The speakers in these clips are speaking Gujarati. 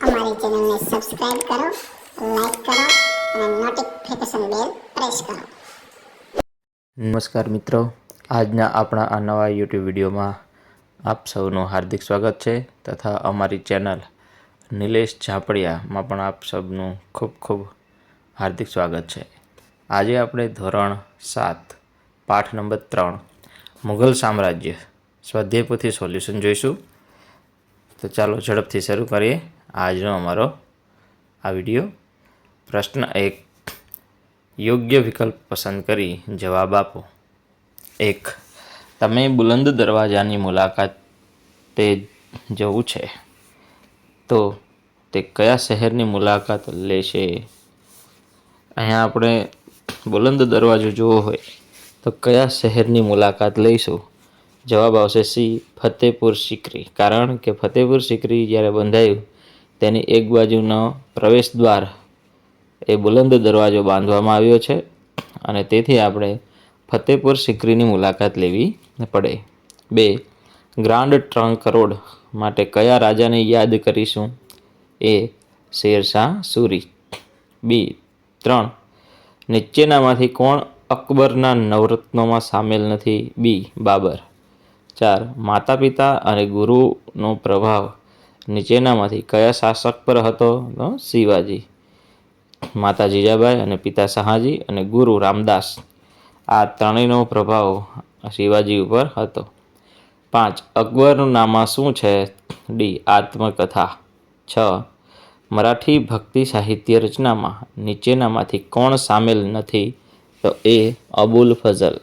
અમારી ચેનલને સબસ્ક્રાઇબ કરો લાઈક કરો અને નોટિફિકેશન બેલ પ્રેસ કરો. નમસ્કાર મિત્રો, આજના આપણા આ નવા યુટ્યુબ વિડીયોમાં આપ સૌનું હાર્દિક સ્વાગત છે તથા અમારી ચેનલ નિલેશ ઝાપડિયામાં પણ આપ સૌનું ખૂબ ખૂબ હાર્દિક સ્વાગત છે. આજે આપણે ધોરણ સાત, પાઠ નંબર ત્રણ, મુઘલ સામ્રાજ્ય સ્વાધ્યાયપોથી સોલ્યુશન જોઈશું. તો ચાલો ઝડપથી શરૂ કરીએ. આજનો અમારો આ વીડિયો. પ્રશ્ન એક, યોગ્ય વિકલ્પ પસંદ કરી જવાબ આપો. એક, તમે બુલંદ દરવાજાની મુલાકાતે જવું છે. તો તે કયા શહેરની મુલાકાત લેશે? અહીંયા આપણે બુલંદ દરવાજો જોવો હોય, તો કયા શહેરની મુલાકાત લઈશું? જવાબ આવશે સી, ફતેપુર સિકરી. કારણ કે ફતેપુર સિકરી જ્યારે બંધાયું તેની એક બાજુનો પ્રવેશ દ્વાર એ બુલંદ દરવાજો બાંધવામાં આવ્યો છે અને તેથી આપણે ફતેપુર સિકરીની મુલાકાત લેવી પડે. બે, ગ્રાન્ડ ટ્રંક રોડ માટે કયા રાજાને યાદ કરીશું? એ, શેરશાહ સુરી. બી, ત્રણ, નીચેનામાંથી કોણ અકબરના નવરત્નોમાં સામેલ નથી? બી, બાબર. ચાર માતા પિતા અને ગુરુનો પ્રભાવ. નીચેનામાંથી કયા શાસક પર હતો? તો શિવાજી, માતા જીજાબાઈ અને પિતા શાહાજી અને ગુરુ રામદાસ. આ ત્રણેયનો પ્રભાવ શિવાજી ઉપર હતો. પાંચ, અકબરનું નામા શું છે? ડી, આત્મકથા. છ, મરાઠી ભક્તિ સાહિત્ય રચનામાં નીચેનામાંથી કોણ સામેલ નથી? તો એ અબુલ ફઝલ.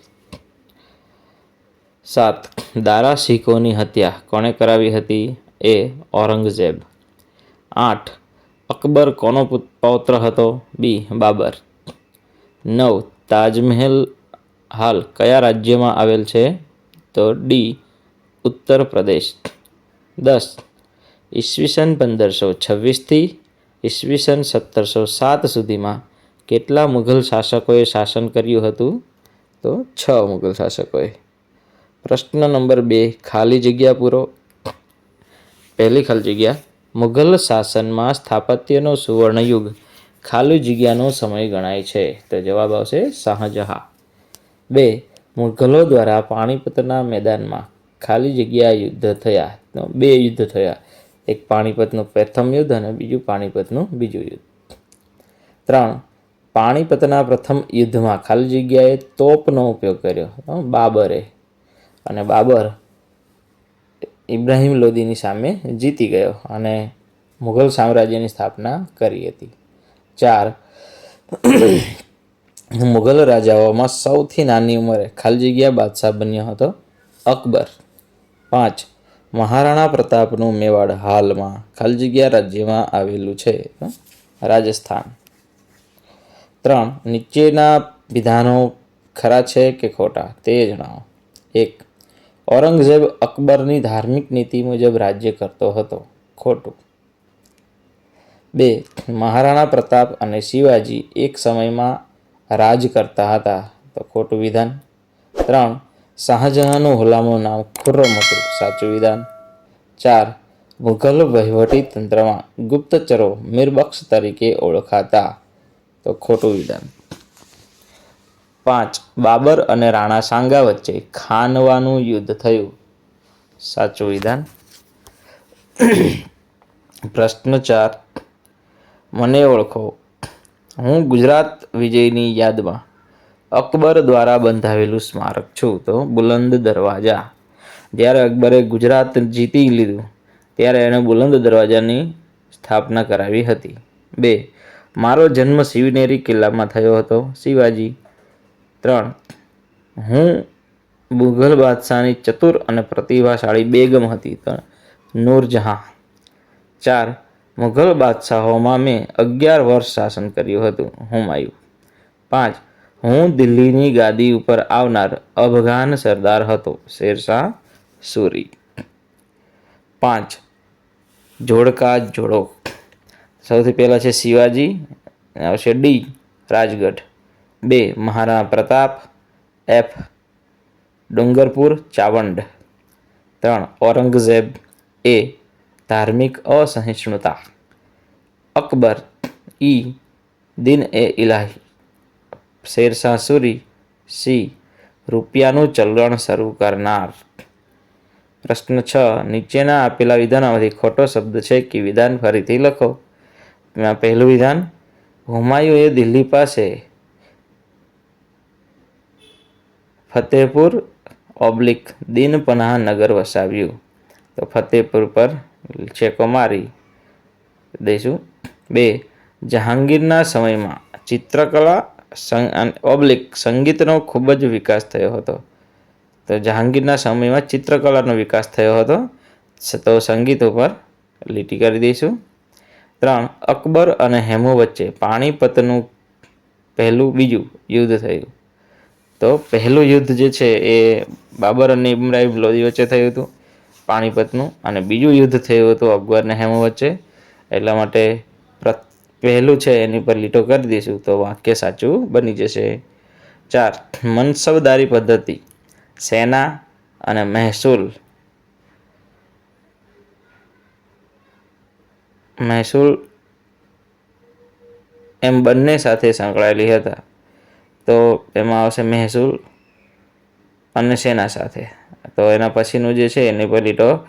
સાત દારા શીખોની હત્યા કોણે કરાવી હતી? એ ઔરંગઝેબ. આઠ, અકબર કોનો પૌત્ર હતો? બી, બાબર. નવ, તાજમહેલ હાલ કયા રાજ્યમાં આવેલ છે? તો ડી, ઉત્તર પ્રદેશ. દસ, ઈસવીસન પંદરસો છવ્વીસથી ઈસવીસન સત્તરસો સાત સુધીમાં કેટલા મુઘલ શાસકોએ શાસન કર્યું હતું? તો છ મુઘલ શાસકોએ. પ્રશ્ન નંબર બે, ખાલી જગ્યા પૂરો. પહેલી ખાલી જગ્યા, મુઘલ શાસનમાં સ્થાપત્યનો સુવર્ણયુગ ખાલી જગ્યાનો સમય ગણાય છે. તો જવાબ આવશે શાહજહાં. બે, મુઘલો દ્વારા પાણીપતના મેદાનમાં ખાલી જગ્યા યુદ્ધ થયા. બે યુદ્ધ થયા. એક પાણીપતનું પ્રથમ યુદ્ધ અને બીજું પાણીપતનું બીજું યુદ્ધ. ત્રણ, પાણીપતના પ્રથમ યુદ્ધમાં ખાલી જગ્યાએ તોપનો ઉપયોગ કર્યો. બાબરે. અને બાબર ઇબ્રાહિમ લોદીની સામે જીતી ગયો અને મુઘલ સામ્રાજ્યની સ્થાપના કરી હતી. ચાર, મુઘલ રાજાઓમાં સૌથી નાની ઉંમરે ખાલી જગ્યા બાદશાહ બન્યો હતો અકબર. પાંચ, મહારાણા પ્રતાપનું મેવાડ હાલમાં ખાલી જગ્યા રાજ્યમાં આવેલું છે રાજસ્થાન. ત્રણ, નીચેના વિધાનો ખરા છે કે ખોટા તે જણાવો. એક ઔરંગઝેબ અકબરની ધાર્મિક નીતિ મુજબ રાજ્ય કરતો હતો. ખોટું. બે. મહારાણા પ્રતાપ અને શિવાજી એક સમયમાં રાજ કરતા હતા. તો ખોટું વિધાન. ત્રણ. શાહજહાંનું હુલામનું નામ ખુર્રમ હતું. સાચું વિધાન. ચાર. મુઘલ વહીવટી તંત્રમાં ગુપ્તચરો મીરબક્ષ તરીકે ઓળખાતા. તો ખોટું વિધાન. પાંચ, બાબર અને રાણા સાંગા વચ્ચે ખાનવાનું યુદ્ધ થયું. સાચું વિધાન? પ્રશ્ન ચાર. મને ઓળખો. હું ગુજરાત વિજયની યાદમાં અકબર દ્વારા બંધાવેલું સ્મારક છું, તો બુલંદ દરવાજા. જ્યારે અકબરે ગુજરાત જીતી લીધું, ત્યારે એણે બુલંદ દરવાજાની સ્થાપના કરાવી હતી. બે. મારો જન્મ શિવનેરી કિલ્લામાં થયો હતો. શિવાજી ત્રણ. હું મુઘલ બાદશાહની ચતુર અને પ્રતિભાશાળી બેગમ હતી. ત્રણ. નૂરજહાં. ચાર. મુઘલ બાદશાહોમાં મેં અગિયાર વર્ષ શાસન કર્યું હતું. હુમાયુ. પાંચ. હું દિલ્હીની ગાદી ઉપર આવનાર અફઘાન સરદાર હતો. શેરશાહ સુરી. પાંચ. જોડકા જોડો. સૌથી પહેલાં છે શિવાજી આવશે ડી. રાજગઢ. બે, મહારાણા પ્રતાપ, એફ, ડુંગરપુર, ચાવંડ. ત્રણ, ઔરંગઝેબ, એ, ધાર્મિક અસહિષ્ણુતા. અકબર, ઈ, દિન એ ઇલાહી. શેરશાહ સુરી, સી, રૂપિયાનું ચલણ શરૂ કરનાર. પ્રશ્ન છ, નીચેના આપેલા વિધાનોમાંથી ખોટો શબ્દ છે કે વિધાન ફરીથી લખો? પહેલું વિધાન. હુમાયુએ દિલ્હી પાસે ફતેહપુર ઓબ્લિક દિનપનાહ નગર વસાવ્યું. તો ફતેહપુર પર છેકો મારી દઈશું. બે, જહાંગીરના સમયમાં ચિત્રકલા ઓબ્લિક સંગીતનો ખૂબ જ વિકાસ થયો હતો. તો જહાંગીરના સમયમાં ચિત્રકલાનો વિકાસ થયો હતો. તો સંગીત ઉપર લીટી કરી દઈશું. ત્રણ, અકબર અને હેમુ વચ્ચે પાણીપતનું પહેલું બીજું યુદ્ધ થયું. તો પહેલું યુદ્ધ જે છે એ બાબર અને ઇબ્રાહિમ લોદી વચ્ચે થયું હતું, પાણીપતનું. અને બીજું યુદ્ધ થયું હતું અકબર અને હેમુ વચ્ચે. એટલા માટે પહેલું છે એની પર લીટો કરી દઈશું. તો વાક્ય સાચું બની જશે. ચાર, મનસબદારી પદ્ધતિ, સેના અને મહેસૂલ. મહેસૂલ એમ બંને સાથે સંકળાયેલી હતા. તો એમાં આવશે મહેસૂલ અને સેના સાથે. તો એના પછીનું જે છે, એની પર લીટો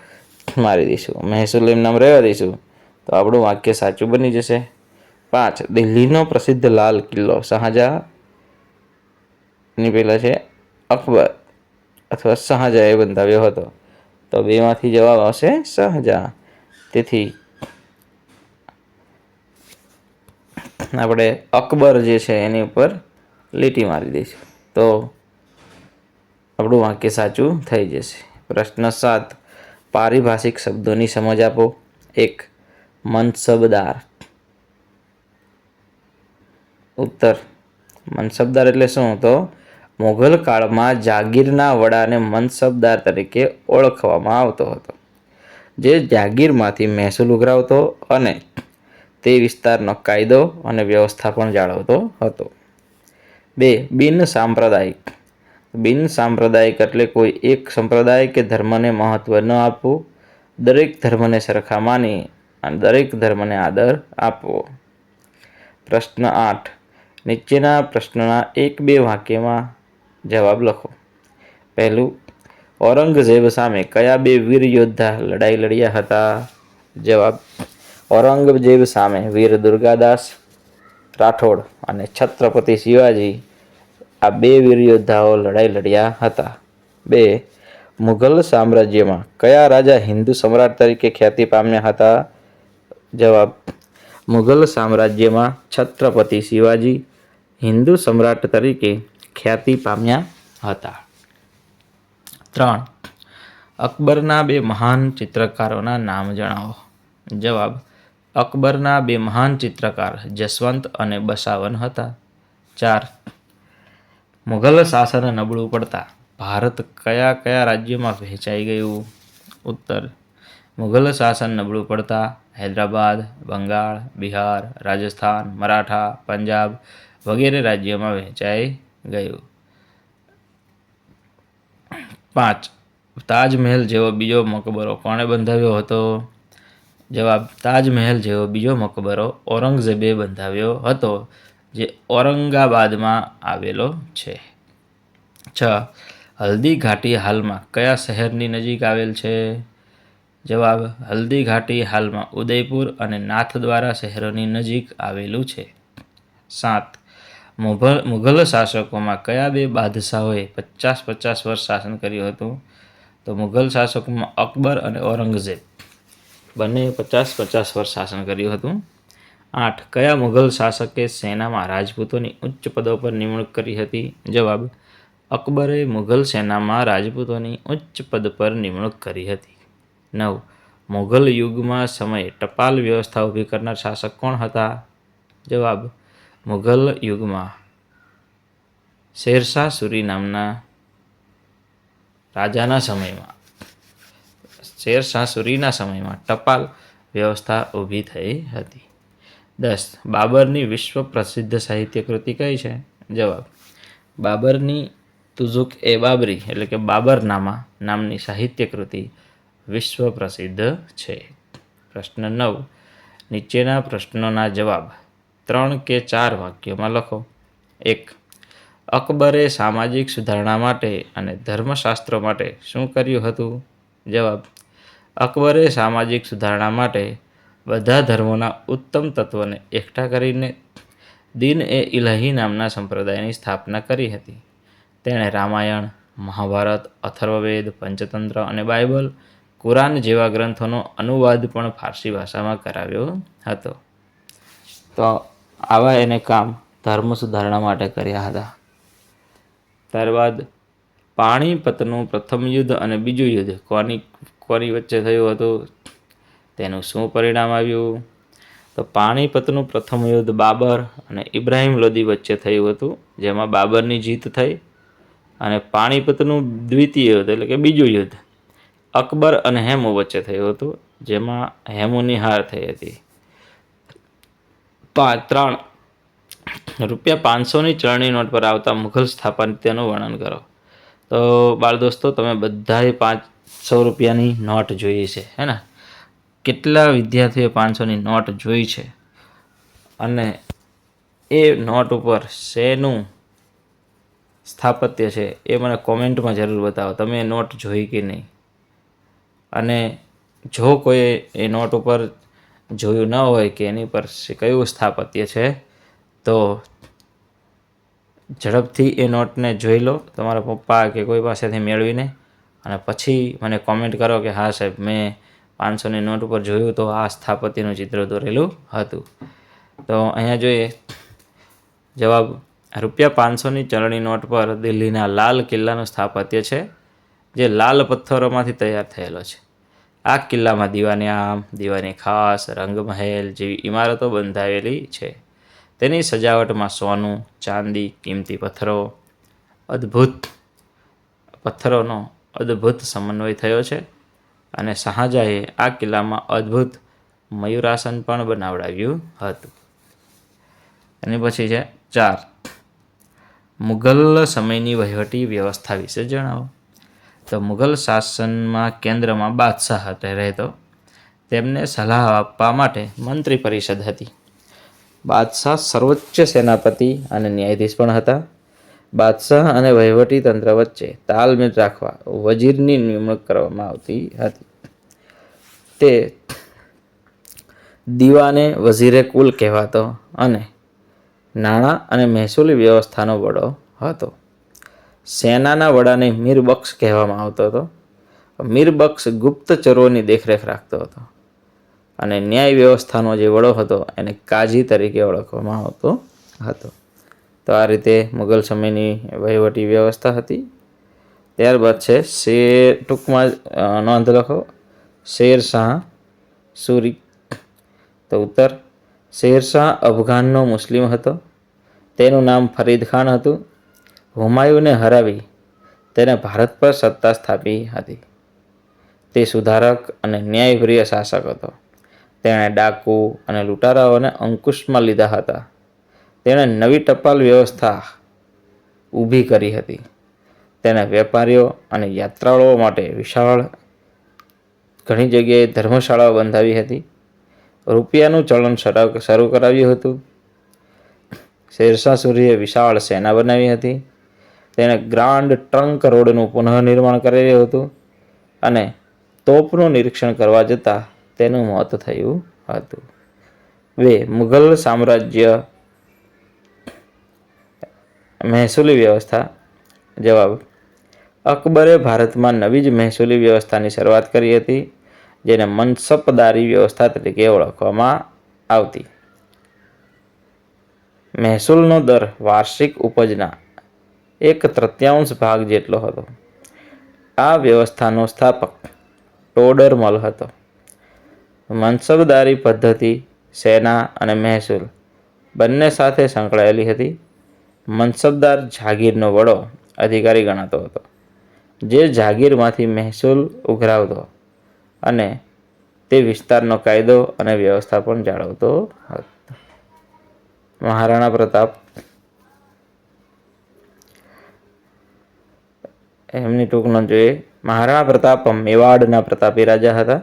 મારી દઈશું. મહેસૂલ એમ નામ રહેવા દઈશું. તો આપણું વાક્ય સાચું બની જશે. પાંચ, દિલ્હીનો પ્રસિદ્ધ લાલ કિલ્લો. શાહજહાં ની પહેલાં છે, અકબર અથવા શાહજહાંએ બંધાવ્યો હતો. તો બેમાંથી જવાબ આવશે શાહજહાં. તેથી આપણે અકબર જે છે, એની ઉપર લીટી મારી દઈશું. તો આપણું વાક્ય સાચું થઈ જશે. પ્રશ્ન સાત, પારિભાષિક શબ્દોની સમજ આપો. એક મનસબદાર ઉત્તર મનસબદાર એટલે શું? તો મુઘલ કાળમાં જાગીરના વડાને મનસબદાર તરીકે ઓળખવામાં આવતો હતો. જે જાગીરમાંથી મહેસૂલ ઉઘરાવતો અને તે વિસ્તારનો કાયદો અને વ્યવસ્થા પણ જાળવતો હતો. બે, બિન સાંપ્રદાયિક. બિન સાંપ્રદાયિક એટલે કોઈ એક સંપ્રદાય કે ધર્મને મહત્ત્વ ન આપવું. દરેક ધર્મને સરખા માની અને દરેક ધર્મને આદર આપવો. પ્રશ્ન આઠ. નીચેના પ્રશ્નના એક બે વાક્યમાં જવાબ લખો. પહેલું, ઔરંગઝેબ સામે કયા બે વીર યોદ્ધા લડાઈ લડ્યા હતા? જવાબ, ઔરંગઝેબ સામે વીર દુર્ગાદાસ રાઠોડ અને છત્રપતિ શિવાજી. આ બે વીર યોદ્ધાઓ લડાઈ લડ્યા હતા. બે, મુઘલ સામ્રાજ્યમાં કયા રાજા હિન્દુ સમ્રાટ તરીકે ખ્યાતિ પામ્યા હતા? જવાબ, મુઘલ સામ્રાજ્યમાં છત્રપતિ શિવાજી હિન્દુ સમ્રાટ તરીકે ખ્યાતિ પામ્યા હતા. ત્રણ, અકબરના બે મહાન ચિત્રકારોના નામ જણાવો. જવાબ, અકબરના બે મહાન ચિત્રકાર જસવંત અને બસાવન હતા. ચાર મુઘલ શાસન નબળું પડતા ભારત કયા કયા રાજ્યોમાં વહેંચાઈ ગયું? ઉત્તર. મુઘલ શાસન નબળું પડતા હૈદરાબાદ, બંગાળ, બિહાર, રાજસ્થાન, મરાઠા, પંજાબ વગેરે રાજ્યોમાં વહેંચાઈ ગયું. પાંચ. તાજમહેલ જેવો બીજો મકબરો કોણે બંધાવ્યો હતો? જવાબ, તાજમહેલ જેવો બીજો મકબરો ઔરંગઝેબે બંધાવ્યો હતો. જે ઔરંગાબાદમાં આવેલો છે. છ હલ્દી ઘાટી હાલમાં કયા શહેરની નજીક આવેલ છે? જવાબ હલ્દી ઘાટી હાલમાં ઉદયપુર અને નાથદ્વારા શહેરોની નજીક આવેલું છે. સાત, મુઘલ મુઘલ શાસકોમાં કયા બે બાદશાહોએ પચાસ પચાસ વર્ષ શાસન કર્યું હતું? તો મુઘલ શાસકોમાં અકબર અને ઔરંગઝેબ. બંને પચાસ પચાસ વર્ષ શાસન કર્યું હતું. આઠ, કયા મુઘલ શાસકે સેનામાં રાજપૂતોની ઉચ્ચ પદો પર નિમણૂક કરી હતી? જવાબ, અકબરે મુઘલ સેનામાં રાજપૂતોની ઉચ્ચ પદ પર નિમણૂક કરી હતી. નવ, મુઘલ યુગમાં સમયે ટપાલ વ્યવસ્થા ઊભી કરનાર શાસક કોણ હતા? જવાબ, મુઘલ યુગમાં શેરશાહ સુરી નામના રાજાના સમયમાં, શેરશાહ સુરીના સમયમાં ટપાલ વ્યવસ્થા ઊભી થઈ હતી. દસ. બાબરની વિશ્વ પ્રસિદ્ધ સાહિત્ય કૃતિ કઈ છે? જવાબ. બાબરની તુઝુક એ બાબરી, એટલે કે બાબરનામા નામની સાહિત્ય કૃતિ વિશ્વ પ્રસિદ્ધ છે. પ્રશ્ન નવ. નીચેના પ્રશ્નોના જવાબ. ત્રણ કે ચાર વાક્યોમાં લખો. એક. અકબરે સામાજિક સુધારણા માટે અને ધર્મશાસ્ત્રો માટે શું કર્યું હતું? જવાબ. અકબરે સામાજિક સુધારણા માટે બધા ધર્મોના ઉત્તમ તત્વોને એકઠા કરીને દિન એ ઇલાહી નામના સંપ્રદાયની સ્થાપના કરી હતી. તેણે રામાયણ, મહાભારત, અથર્વવેદ, પંચતંત્ર અને બાઇબલ, કુરાન જેવા ગ્રંથોનો અનુવાદ પણ ફારસી ભાષામાં કરાવ્યો હતો. તો આવા એને કામ ધર્મ સુધારણા માટે કર્યા હતા. ત્યારબાદ પાણીપતનું પ્રથમ યુદ્ધ અને બીજું યુદ્ધ કોની કોની વચ્ચે થયું હતું? તેનું શું પરિણામ આવ્યું? તો પાણીપતનું પ્રથમ યુદ્ધ બાબર અને ઇબ્રાહિમ લોદી વચ્ચે થયું હતું, જેમાં બાબરની જીત થઈ અને પાણીપતનું દ્વિતીય યુદ્ધ એટલે કે બીજું યુદ્ધ અકબર અને હેમુ વચ્ચે થયું હતું, જેમાં હેમુની હાર થઈ હતી. પાંચ ત્રણ રૂપિયા પાંચસોની ચરણી નોટ પર આવતા મુઘલ સ્થાપત્યનું વર્ણન કરો. તો બાળ દોસ્તો, તમે બધાએ પાંચસો રૂપિયાની નોટ જોઈ છે, હે ને? કેટલા વિદ્યાર્થીઓએ પાંચસોની નોટ જોઈ છે? અને એ નોટ ઉપર શેનું સ્થાપત્ય છે એ મને કોમેન્ટમાં જરૂર બતાવો, તમે નોટ જોઈ કે નહીં? અને જો કોઈ એ નોટ ઉપર જોયું ન હોય કે એની પર કયું સ્થાપત્ય છે, તો ઝડપથી એ નોટને જોઈ લો, તમારા પપ્પા કે કોઈ પાસેથી મેળવીને, અને પછી મને કોમેન્ટ કરો કે હા સાહેબ, મેં પાંચસોની નોટ ઉપર જોયું તો આ સ્થાપત્યનું ચિત્ર દોરેલું હતું. તો અહીંયા જોઈએ, જવાબ, રૂપિયા પાંચસોની ચલણી નોટ પર દિલ્હીના લાલ કિલ્લાનું સ્થાપત્ય છે, જે લાલ પથ્થરોમાંથી તૈયાર થયેલો છે. આ કિલ્લામાં દીવાની આમ, દીવાની ખાસ, રંગમહેલ જેવી ઇમારતો બંધાવેલી છે. તેની સજાવટમાં સોનું, ચાંદી, કિંમતી પથ્થરો, અદ્ભુત પથ્થરોનો અદ્ભુત સમન્વય થયો છે. અને શાહજહાએ આ કિલ્લામાં અદ્ભુત મયુરાસન પણ બનાવડાવ્યું હતું. એની પછી છે ચાર. મુઘલ સમયની વહીવટી વ્યવસ્થા વિશે જણાવો. તો મુઘલ શાસનમાં કેન્દ્રમાં બાદશાહ હતો, રહેતો. તેમને સલાહ આપવા માટે મંત્રી પરિષદ હતી. બાદશાહ સર્વોચ્ચ સેનાપતિ અને ન્યાયાધીશ પણ હતા. બાદશાહ અને વહીવટી તંત્ર વચ્ચે તાલમેલ રાખવા વજીરની નિમણૂક કરવામાં આવતી હતી. તે દીવાને વઝીરે કુલ કહેવાતો અને નાણાં અને મહેસૂલી વ્યવસ્થાનો વડો હતો. સેનાના વડાને મીરબક્ષ કહેવામાં આવતો હતો. મીરબક્ષ ગુપ્તચરોની દેખરેખ રાખતો હતો અને ન્યાય વ્યવસ્થાનો જે વડો હતો એને કાજી તરીકે ઓળખવામાં આવતો હતો. તો આ રીતે મુઘલ સમયની વહીવટી વ્યવસ્થા હતી. ત્યારબાદ છે શેર, ટૂંકમાં નોંધ લખો. શેર શાહ સુરી. તો ઉત્તર શેરશાહ અફઘાનનો મુસ્લિમ હતો. તેનું નામ ફરીદ ખાન હતું. હુમાયુને હરાવી તેને ભારત પર સત્તા સ્થાપી હતી. તે સુધારક અને ન્યાયપ્રિય શાસક હતો. તેણે ડાકુ અને લૂંટારાઓને અંકુશમાં લીધા હતા. તેણે નવી ટપાલ વ્યવસ્થા ઊભી કરી હતી. તેણે વેપારીઓ અને યાત્રાળુઓ માટે વિશાળ ઘણી જગ્યાએ ધર્મશાળાઓ બંધાવી હતી. રૂપિયાનું ચલણ શરૂ કરાવ્યું હતું. શેરશાહ સૂરીએ વિશાળ સેના બનાવી હતી. તેણે ગ્રાન્ડ ટ્રંક રોડનું પુનઃનિર્માણ કરેલું હતું અને તોપનું નિરીક્ષણ કરવા જતાં તેનું મોત થયું હતું. બે મુઘલ સામ્રાજ્ય મહેસૂલી વ્યવસ્થા? જવાબ, અકબરે ભારતમાં નવી જ મહેસૂલી વ્યવસ્થાની શરૂઆત કરી હતી, જેને મનસબદારી વ્યવસ્થા તરીકે ઓળખવામાં આવતી. મહેસૂલનો દર વાર્ષિક ઉપજના એક તૃત્યાંશ ભાગ જેટલો હતો. આ વ્યવસ્થાનો સ્થાપક ટોડરમલ હતો. મનસબદારી પદ્ધતિ, સેના અને મહેસૂલ બંને સાથે સંકળાયેલી હતી. મનસબદાર જાગીરનો વડો અધિકારી ગણાતો હતો, જે જાગીરમાંથી મહેસૂલ ઉઘરાવતો અને તે વિસ્તારનો કાયદો અને વ્યવસ્થા પણ જાળવતો હતો. મહારાણા પ્રતાપ એમની ટૂંક ન જોઈએ મહારાણા પ્રતાપ મેવાડના પ્રતાપી રાજા હતા.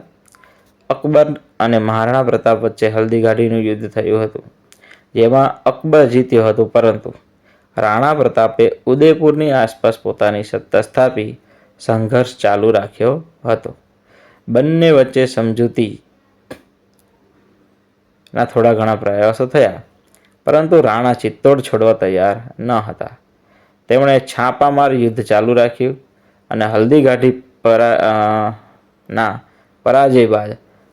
અકબર અને મહારાણા પ્રતાપ વચ્ચે હલ્દીઘાટીનું યુદ્ધ થયું હતું, જેમાં અકબર જીત્યો હતો પરંતુ રાણા પ્રતાપે ઉદયપુરની આસપાસ પોતાની સત્તા સ્થાપી, સંઘર્ષ ચાલુ રાખ્યો હતો. બંને વચ્ચે સમજૂતી ના થોડા ઘણા પ્રયાસો થયા, પરંતુ રાણા ચિત્તોડ છોડવા તૈયાર ન હતા. તેમણે છાપામાર યુદ્ધ ચાલુ રાખ્યું અને હલ્દીઘાટી પરા ના, પરાજય બાદ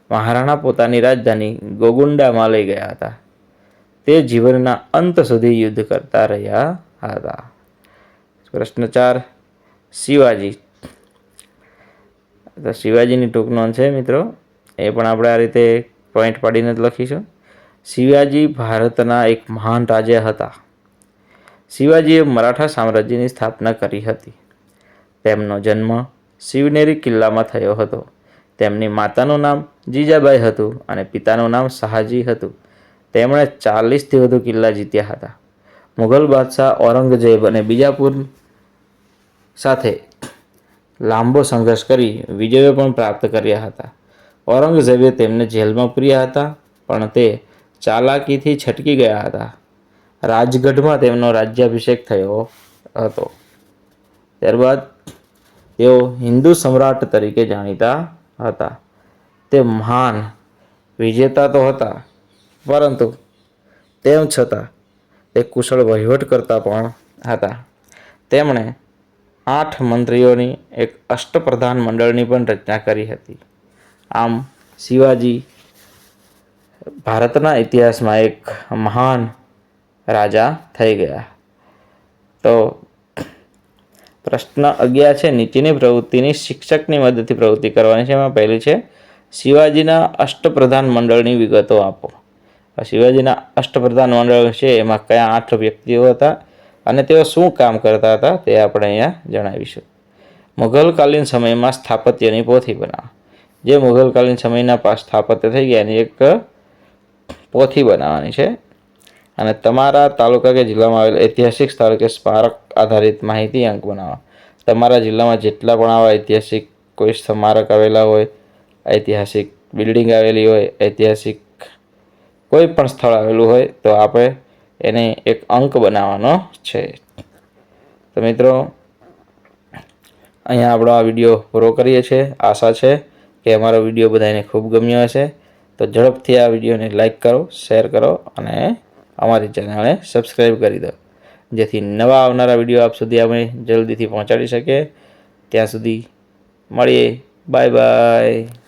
મહારાણા પોતાની રાજધાની ગોગુંડામાં લઈ ગયા હતા. તે જીવનના અંત સુધી યુદ્ધ કરતા રહ્યા હતા. પ્રશ્ન ચાર, શિવાજી. તો શિવાજીની ટૂંક નોંધ છે મિત્રો, એ પણ આપણે આ રીતે પોઈન્ટ પાડીને જ લખીશું. શિવાજી ભારતના એક મહાન રાજા હતા. શિવાજીએ મરાઠા સામ્રાજ્યની સ્થાપના કરી હતી. તેમનો જન્મ શિવનેરી કિલ્લામાં થયો હતો. તેમની માતાનું નામ જીજાબાઈ હતું અને પિતાનું નામ શાહજી હતું. તેમણે ચાલીસથી વધુ કિલ્લા જીત્યા હતા. મુઘલ બાદશાહ ઔરંગઝેબ અને બીજાપુર સાથે લાંબો સંઘર્ષ કરી વિજયો પણ પ્રાપ્ત કર્યા હતા. ઔરંગઝેબે તેમને જેલમાં પૂર્યા હતા, પણ તે ચાલાકીથી છટકી ગયા હતા. રાજગઢમાં તેમનો રાજ્યાભિષેક થયો હતો. ત્યારબાદ તેઓ હિન્દુ સમ્રાટ તરીકે જાણીતા હતા. તે મહાન વિજેતા તો હતા પરંતુ તેમ છતાં તે કુશળ વહીવટ કરતા પણ હતા. તેમણે આઠ મંત્રીઓની એક અષ્ટપ્રધાન મંડળની પણ રચના કરી હતી. આમ, શિવાજી ભારતના ઇતિહાસમાં એક મહાન રાજા થઈ ગયા. તો પ્રશ્ન અગિયાર છે, નીચેની પ્રવૃત્તિની શિક્ષકની મદદથી પ્રવૃત્તિ કરવાની છે. એમાં પહેલી છે, શિવાજીના અષ્ટપ્રધાન મંડળની વિગતો આપો. શિવાજીના અષ્ટપ્રધાન મંડળ છે, એમાં કયા આઠ વ્યક્તિઓ હતા અને તેઓ શું કામ કરતા હતા તે આપણે અહીંયા જણાવીશું. મુઘલકાલીન સમયમાં સ્થાપત્યની પોથી બનાવવા જે મુઘલકાલીન સમયના પાસ સ્થાપત્ય થઈ ગયા એની એક પોથી બનાવવાની છે. અને તમારા તાલુકા કે જિલ્લામાં આવેલ ઐતિહાસિક સ્થળ કે સ્મારક આધારિત માહિતી અંક બનાવવા તમારા જિલ્લામાં જેટલા પણ આવા ઐતિહાસિક કોઈ સ્મારક આવેલા હોય, ઐતિહાસિક બિલ્ડિંગ આવેલી હોય, ઐતિહાસિક કોઈ પણ સ્થળ આવેલું હોય તો આપણે એને એક અંક બનાવવાનો છે. તો મિત્રો, અહીંયા આપણો આ વીડિયો પૂરો કરીએ છીએ. આશા છે કે અમારો વીડિયો બધાને ખૂબ ગમ્યો હશે. તો ઝડપથી આ વિડીયોને લાઈક કરો, શેર કરો અને અમારી ચેનલને સબસ્ક્રાઈબ કરી દો. જેથી નવા આવનારા વીડિયો આપ સુધી અમે જલ્દીથી પહોંચાડી શકીએ. ત્યાં સુધી મળીએ. Bye bye.